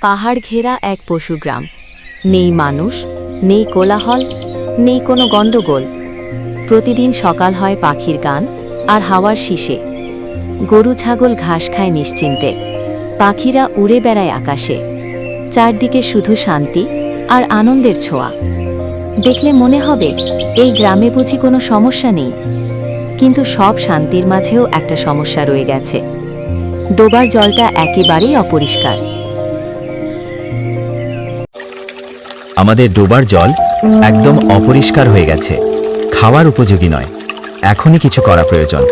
পাহাড় ঘেরা এক পশুগ্রাম নেই মানুষ, নেই কোলাহল, নেই কোনো গণ্ডগোল। প্রতিদিন সকাল হয় পাখির গান আর হাওয়ার শীষে। গরু ছাগল ঘাস খায় নিশ্চিন্তে। পাখিরা উড়ে বেড়ায় আকাশে। চারদিকে শুধু শান্তি আর আনন্দের ছোঁয়া। দেখলে মনে হবে, এই গ্রামে বুঝি কোনো সমস্যা নেই। কিন্তু সব শান্তির মাঝেও একটা সমস্যা রয়ে গেছে। ডোবার জলটা একেবারেই অপরিষ্কার। আমাদের ডোবার জল একদম অপরিষ্কার হয়ে গেছে। খাওয়ার উপযোগী নয়। এখনই কিছু করা প্রয়োজন।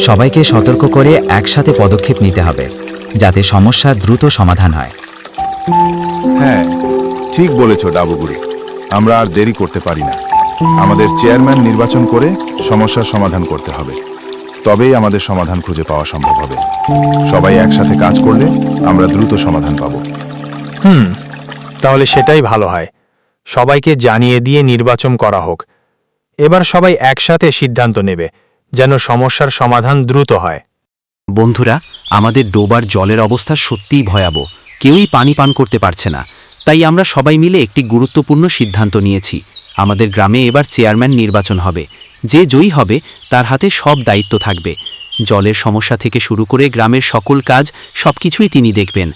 সবাইকে সতর্ক করে একসাথে পদক্ষেপ নিতে হবে যাতে সমস্যা দ্রুত সমাধান হয়। হ্যাঁ ঠিক বলেছ ডাবুগুড়ি আমরা আর দেরি করতে পারি না। আমাদের চেয়ারম্যান নির্বাচন করে সমস্যার সমাধান করতে হবে। তবেই আমাদের সমাধান খুঁজে পাওয়া সম্ভব হবে। সবাই একসাথে কাজ করলে আমরা দ্রুত সমাধান পাব। হুম তাহলে সেটাই ভালো হয়। সবাইকে জানিয়ে দিয়ে নির্বাচন করা হোক। এবার সবাই একসাথে সিদ্ধান্ত নেবে, যেন সমস্যার সমাধান দ্রুত হয়। বন্ধুরা, আমাদের ডোবার জলের অবস্থা সত্যিই ভয়াবহ। কেউই পানি পান করতে পারছে না। তাই আমরা সবাই মিলে একটি গুরুত্বপূর্ণ সিদ্ধান্ত নিয়েছি। আমাদের গ্রামে এবার চেয়ারম্যান নির্বাচন হবে। যে জয়ী হবে, তার হাতে সব দায়িত্ব থাকবে। জলের সমস্যা থেকে শুরু করে গ্রামের সকল কাজ, সবকিছুই তিনি দেখবেন।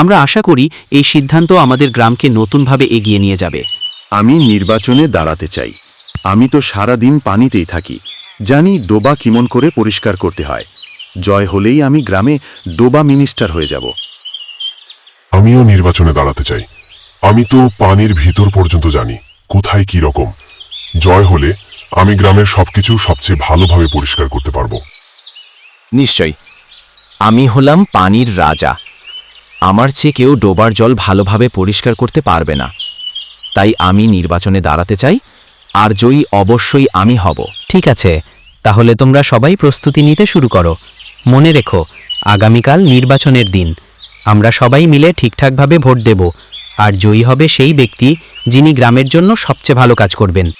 আমরা আশা করি এই সিদ্ধান্ত আমাদের গ্রামকে নতুনভাবে এগিয়ে নিয়ে যাবে। আমি নির্বাচনে দাঁড়াতে চাই। আমি তো সারা দিন পানিতেই থাকি। জানি ডোবা কিমন করে পরিষ্কার করতে হয়। জয় হলেই আমি গ্রামে ডোবা মিনিস্টার হয়ে যাব। আমিও নির্বাচনে দাঁড়াতে চাই। আমি তো পানির ভিতর পর্যন্ত জানি কোথায় কি রকম। জয় হলে আমি গ্রামের সবকিছু সবচেয়ে ভালোভাবে পরিষ্কার করতে পারব। নিশ্চয় আমি হলাম পানির রাজা। আমার চেয়ে কেউ ডোবার জল ভালোভাবে পরিষ্কার করতে পারবে না। তাই আমি নির্বাচনে দাঁড়াতে চাই, আর জয়ী অবশ্যই আমি হব। ঠিক আছে, তাহলে তোমরা সবাই প্রস্তুতি নিতে শুরু করো। মনে রেখো, আগামীকাল নির্বাচনের দিন। আমরা সবাই মিলে ঠিকঠাকভাবে ভোট দেব, আর জয়ী হবে সেই ব্যক্তি যিনি গ্রামের জন্য সবচেয়ে ভালো কাজ করবেন।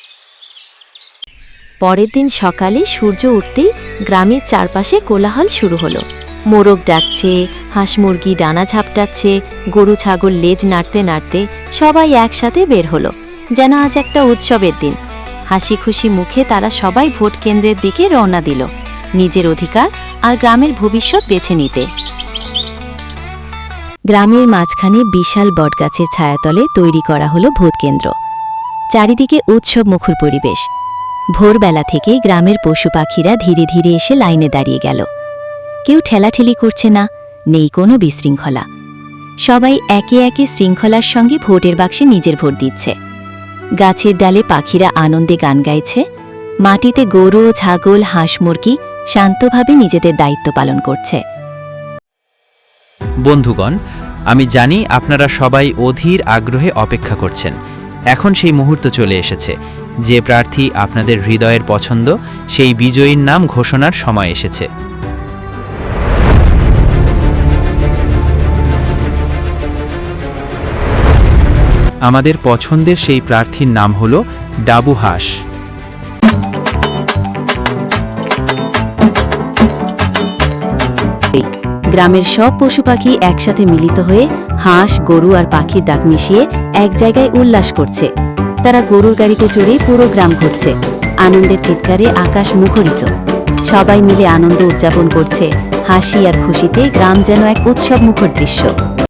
পরের দিন সকালে সূর্য উঠতেই গ্রামের চারপাশে কোলাহল শুরু হলো। মোরগ ডাকছে, হাঁস মুরগি ডানা ঝাপটাচ্ছে, গরু ছাগল লেজ নাড়তে নাড়তে সবাই একসাথে বের হলো। যেন আজ একটা উৎসবের দিন। হাসি খুশি মুখে তারা সবাই ভোট কেন্দ্রের দিকে রওনা দিল, নিজের অধিকার আর গ্রামের ভবিষ্যৎ বেছে নিতে। গ্রামের মাঝখানে বিশাল বটগাছের ছায়াতলে তৈরি করা হলো ভোট কেন্দ্র। চারিদিকে উৎসব মুখর পরিবেশ। ভোরবেলা থেকেই গ্রামের পশু পাখিরা ধীরে ধীরে এসে লাইনে দাঁড়িয়ে গেল। কেউ ঠেলাঠেলি করছে না, নেই কোনো বিশৃঙ্খলা। সবাই একে একে শৃঙ্খলার সঙ্গে ভোটের বাক্সে নিজের ভোট দিচ্ছে। গাছের ডালে পাখিরা আনন্দে গান গাইছে, মাটিতে গরু, ছাগল, হাঁস, মুরগি শান্তভাবে নিজেদের দায়িত্ব পালন করছে। বন্ধুগণ, আমি জানি আপনারা সবাই অধীর আগ্রহে অপেক্ষা করছেন। এখন সেই মুহূর্ত চলে এসেছে। যে প্রার্থী আপনাদের হৃদয়ের পছন্দ, সেই বিজয়ীর নাম ঘোষণার সময় এসেছে। আমাদের পছন্দের সেই প্রার্থীর নাম হল ডাবু হাঁস। গ্রামের সব পশু পাখি একসাথে মিলিত হয়ে হাঁস, গরু আর পাখির ডাক মিশিয়ে এক জায়গায় উল্লাস করছে। তারা গরুর গাড়িতে চড়ে পুরো গ্রাম ঘুরছে। আনন্দের চিৎকারে আকাশ মুখরিত। সবাই মিলে আনন্দ উদযাপন করছে। হাসি আর খুশিতে গ্রাম যেন এক উৎসব মুখর দৃশ্য।